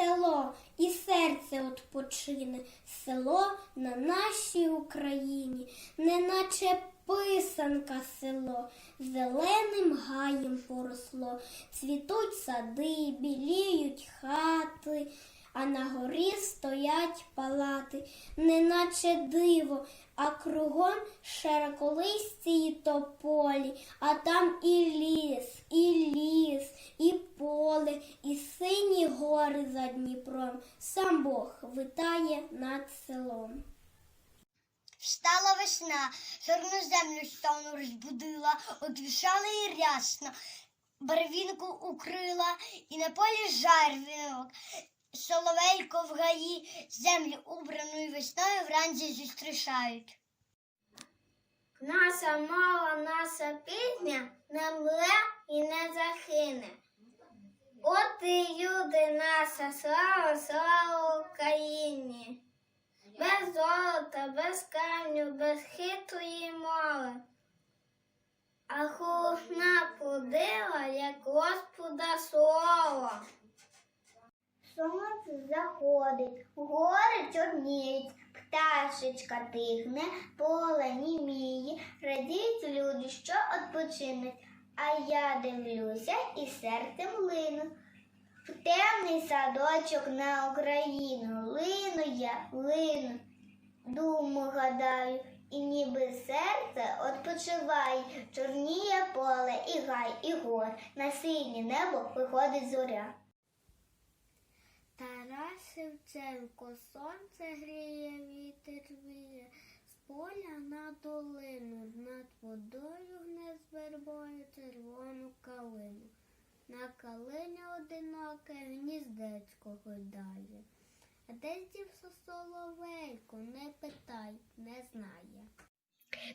село, і серце отпочине, село на нашій Україні, неначе писанка село, зеленим гаєм поросло, цвітуть сади, біліють хати, а на горі стоять палати, неначе диво, а кругом широколисті й тополі, а там і ліс, і ліс, і поле, і сині гори за Дніпром. Сам Бог витає над селом. Встала весна, чорну землю стону розбудила, одвішала і рясно, барвінку укрила, і на полі жарвінок. Соловейко в гаї, землю убраною весною вранці зустрічають. Наша мова, наша пісня не мле і не захине. От і люди наша слава, слава Україні. Без золота, без камню, без хитрої мови. А холодна плодила, як Господа слово. Сонце заходить, гори чорніють, пташечка тихне, поле німіє, радіють люди, що відпочинуть, а я дивлюся і серцем лину. В темний садочок на Україну лину я, лину, думу гадаю, і ніби серце відпочиває, чорніє поле і гай, і гор, на синє небо виходить зоря. Тарас Шевченко, сонце гріє, вітер віє, поля на долину, над водою гне з вербою червону калину. На калині одиноке гніздечко гойдає. А де дівся соловейко, не питай, не знає.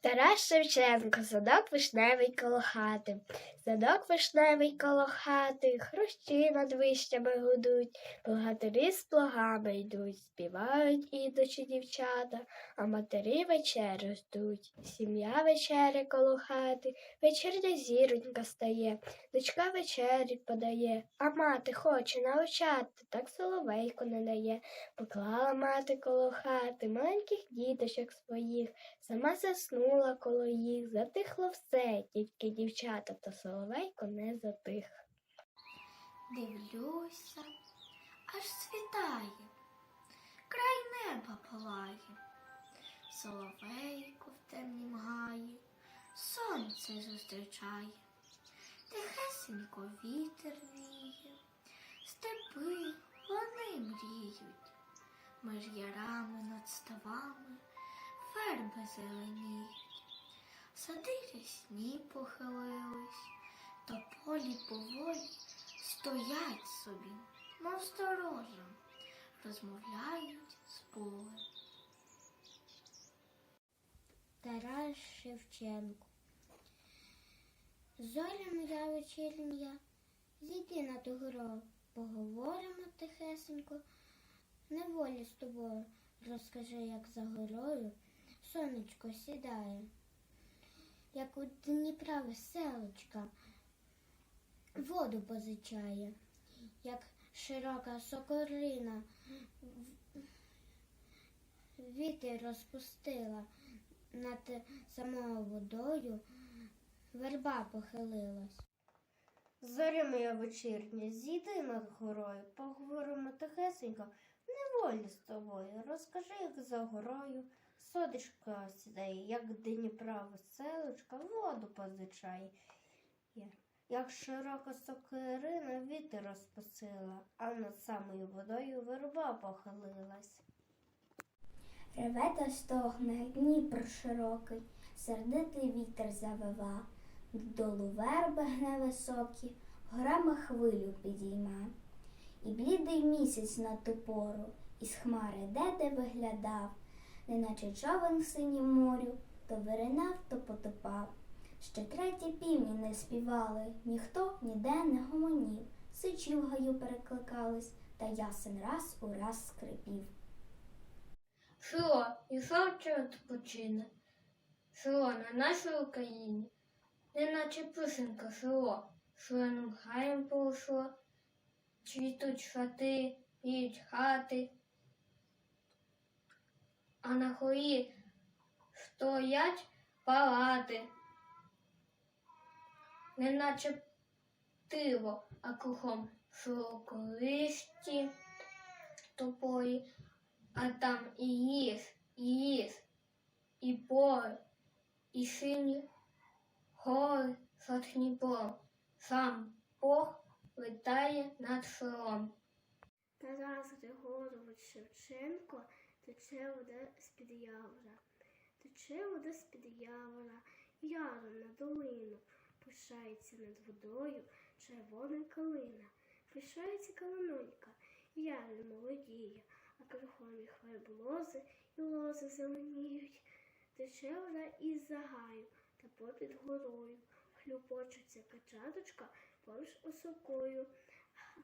Тарас Шевченко, садок вишневий коло хати, садок вишневий коло хати, хрущі над вищами гудуть, богатирі з плугами йдуть, співають ідучі дівчата, а матері вечерю ждуть. Сім'я вечеря коло хати, вечірня зіронька стає, дочка вечері подає, а мати хоче навчати, так соловейко не дає. Поклала мати коло хати маленьких діточок своїх, Сама заснула коло їх, затихло все, тільки дівчата та соловейко не затих. Дивлюся, аж світає, край неба палає, соловейко в темнім гаї, сонце зустрічає, тихесенько вітер віє, степи вони мріють, між ярами над ставами верби зеленіють, сади рясні похилились, то полі поволі стоять собі, мов сторожа, розмовляють з полем. Тарас Шевченко. Зоря моя вечірня, зійди на ту гору, поговоримо тихесенько, неволі з тобою, розкажи, як за горою сонечко сідає, як у Дніпра веселочка воду позичає, як широка сокорина вітер розпустила над самою водою, верба похилилась. Зоря моя вечірня, зійди над горою, поговоримо тихесенько, неволі з тобою. Розкажи, як за горою содочка сідає, як Дніпра веселочка воду позичає. Як широка сокирина вітер розпосила, а над самою водою верба похилилась. Реве та стогне Дніпр широкий, сердитий вітер завива, долу верби гне високі, горами хвилю підійма. І блідий місяць на ту пору, із хмари де де виглядав, неначе човен в синім морю, то виринав, то потопав. Ще треті півні не співали, ніхто ніде не гомонів, сичі в гаю перекликались, та ясен раз у раз скрипів. Село, і сонце відпочине. Село на нашій Україні, неначе писанка село, шаленим хаєм поросло, цвітуть хати, гріють хати, а на горі стоять палати, неначе тиво, а кругом широколисті тополі, а там і ліс, і ліс, і поле, і сині гори за Дніпром. Сам Бог летає над селом. Тарас Григорович Шевченко тече вода з-під явора. Тече вода з-під явора, яром на долину. Пишається над водою червона калина. Пишається калинонька, яр молодіє, а кругом їх верблози і лози зеленіють. Тече вода із загаю та попід горою. Хлюпочеться качаточка поміж осокою.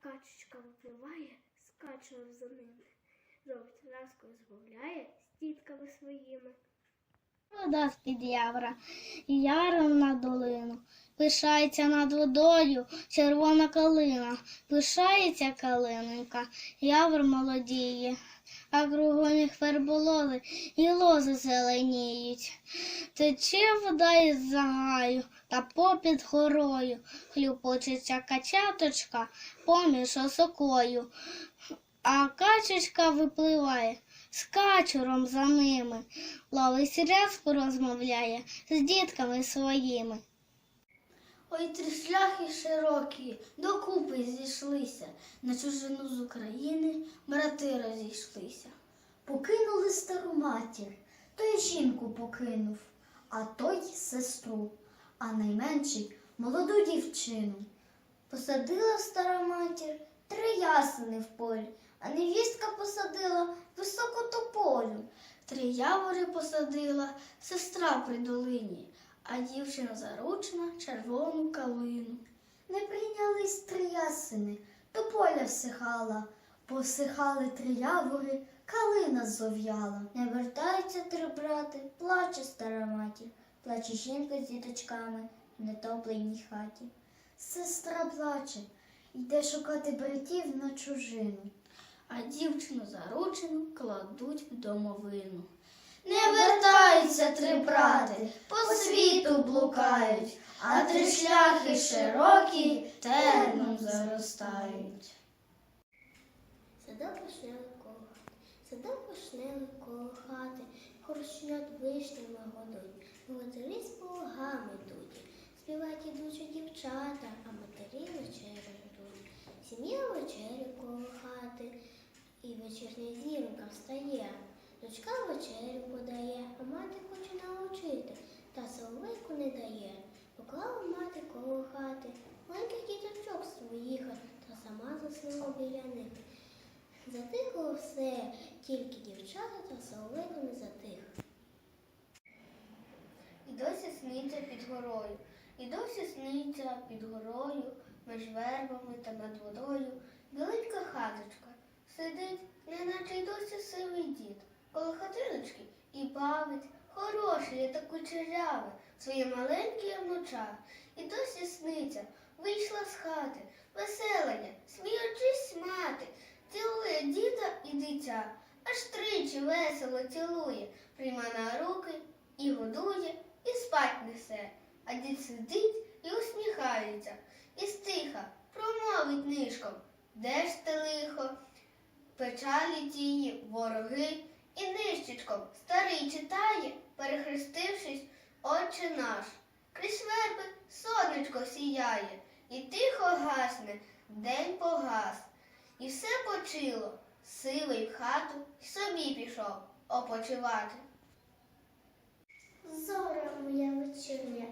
Качечка випливає, скаче за ними. Жовть ласку розмовляє з тітками своїми. Вода з-під явра, яром на долину. Пишається над водою червона калина. Пишається калинонька, явр молодіє, а кругом їх верболози і лози зеленіють. Тече вода із загаю та попід горою. Хлюпочеться качаточка поміж осокою. А качечка випливає з качуром за ними. Ловить рязку розмовляє з дітками своїми. Ой, три шляхи широкі, докупи зійшлися, на чужину з України брати розійшлися. Покинули стару матір, той жінку покинув, а той сестру, а найменший молоду дівчину. Посадила стара матір три ясени в полі, а невістка посадила високу тополю. Три явори посадила сестра при долині, а дівчина заручна червону калину. Не прийнялись три ясени, тополя всихала, посихали три явори, калина зов'яла. Не вертаються три брати, плаче стара матір, плаче жінка з діточками в нетопленій хаті. Сестра плаче, йде шукати братів на чужину, а дівчину заручену кладуть в домовину. Не вертаються три брати, по світу блукають, а три шляхи широкі терном заростають. Садок вишневий коло хати, садок вишневий коло хати, вишнями годуть, матері з плугами йдуть. Співають ідучі дівчата, а матері вечерю ждуть. Сім'я вечерю коло і вечірня зіронька встає. Дочка вечерю подає, а мати хоче научити, та соловейку не дає. Поклала мати коло хати, маленьких діточок своїх, та сама заснула біля них. Затихло все, тільки дівчата та соловейко не затих. І досі сниться під горою, і досі сниться під горою, між вербами та над водою. Біленька хаточка сидить, неначе й досі сивий дід, коло хатиночки і бавить, хороший я та кучерявий, своє маленьке внуча. І досі сниться, вийшла з хати, веселення, сміючись мати, цілує діда і дитя, аж тричі весело цілує, прийма на руки і годує, і спать несе. А дід сидить і усміхається, і стиха промовить нишком, де ж те лихо? Печалі тії, вороги, і нищечком старий читає, перехрестившись, Отче наш. Крізь верби сонечко сіяє, і тихо гасне, день погас. І все почило, сивий в хату й собі пішов опочивати. Зора моя вечірня,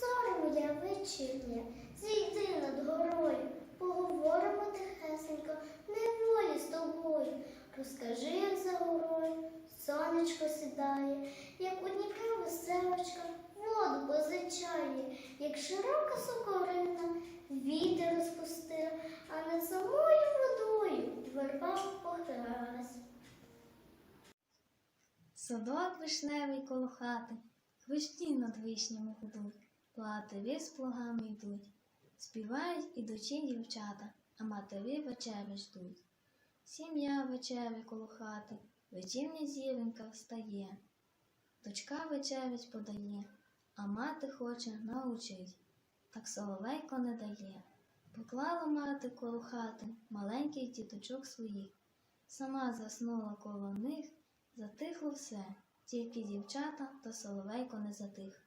зора моя вечірня, зійди над горою, поговоримо тихесенько, неволі з тобою. Розкажи, як за горою сонечко сідає, як у Дніпрі веселочка воду позичає, як широка сокорина, вітер розпустив, а над самою водою верба погралась. Садок вишневий коло хати, хвощі над вишнями гудуть, платові з плугами йдуть, співають ідучі дівчата, а матері вечері ждуть. Сім'я вечеря коло хати, вечірня зіронька встає. Дочка вечерять подає, а мати хоче научить, так соловейко не дає. Поклала мати коло хати маленьких діточок своїх, сама заснула коло них, затихло все, тільки дівчата та соловейко не затих.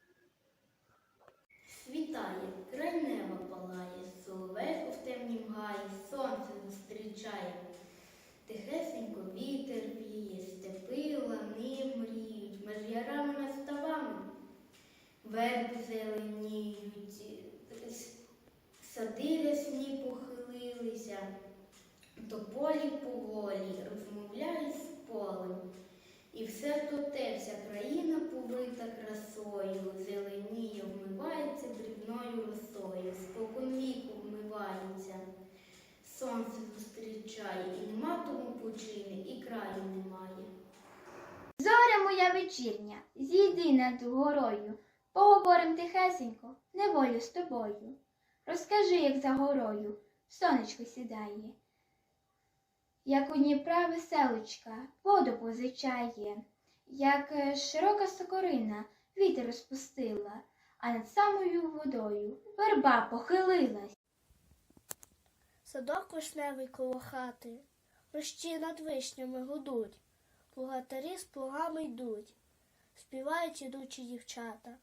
Світає, край неба палає, соловейко в темнім гаї, сонце зустрічає. Тихесенько вітер віє, степи, лани мріють, меж ярами над. Верби зеленіють, сади рясні похилилися, тополі поволі розмовляють з полем. І все то те, вся країна повита красою, зеленіє, вмивається дрібною росою, спокон віку вмивається. Сонце зустрічає, і нема тому почини, і краю немає. Зоря моя вечірня, зійди над горою, поговорим тихесенько, неволю з тобою. Розкажи, як за горою сонечко сідає, як у Дніпра веселочка воду позичає, як е, широка сокорина вітер розпустила, а над самою водою верба похилилась. Садок вишневий коло хати, рощі над вишнями гудуть, плугатарі з плугами йдуть, співають ідучі дівчата,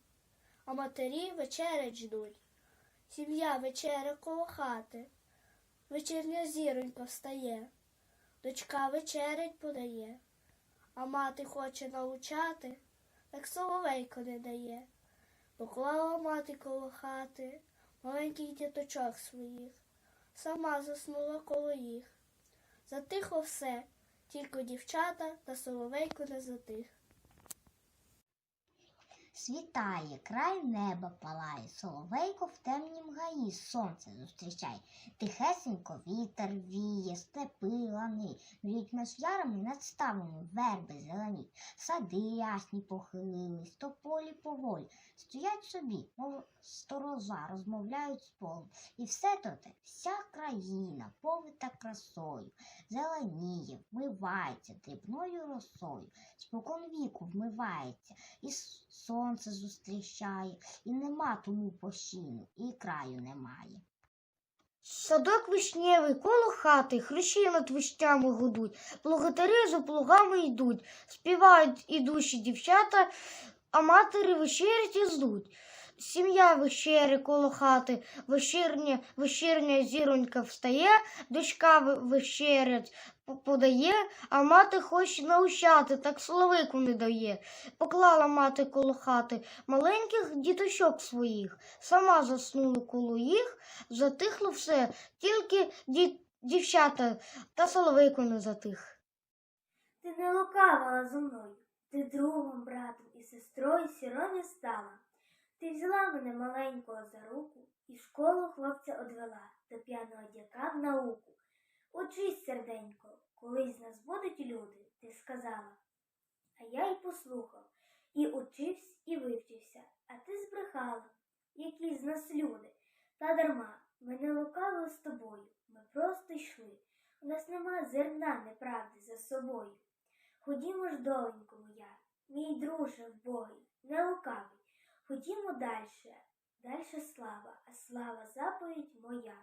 а матері вечерять ждуть. Сім'я вечеря коло хати, вечірня зіронька встає, дочка вечерять подає, а мати хоче научати, так соловейко не дає. Поклала мати коло хати маленьких діточок своїх сама заснула коло їх. Затихло все, тільки дівчата та соловейко не затих. Світає, край неба палає, соловейко в темнім гаї сонце зустрічає. Тихесенько вітер віє, степи лани, мріють меж ярами над ставами, верби зелені, сади ясні похилились, тополі поволі, стоять собі, мов сторожа, розмовляють з полем. І все то те, вся країна, повита красою, зеленіє, вмивається дрібною росою, спокон віку вмивається, і с- сонце зустрічає, і нема тому пощину, і краю немає. Садок вишневий, коло хати, хрещі над вишнями гудуть, плугатарі за плугами йдуть, співають ідущі дівчата, а матері вечерять і здуть. Сім'я вечері коло хати, вечірня, вечірня зіронька встає, дочка вечерять подає, а мати хоче наущати, так соловику не дає. Поклала мати коло хати маленьких діточок своїх, сама заснула коло їх, затихло все, тільки ді- дівчата та соловейко не затих. Ти не лукавила зо мною, ти другом, братом і сестрою сіроню стала. Ти взяла мене маленького за руку і школу хлопця одвела до п'яного дяка в науку. Учись, серденько, колись нас будуть люди, ти сказала. А я й послухав, і учився, і вивчився, а ти збрехала, які з нас люди. Та дарма, ми не лукавили з тобою, ми просто йшли. У нас нема зерна неправди за собою. Ходімо ж, доленько моя, мій друже вбогий, не лукавий. Ходімо дальше, дальше слава, а слава заповідь моя.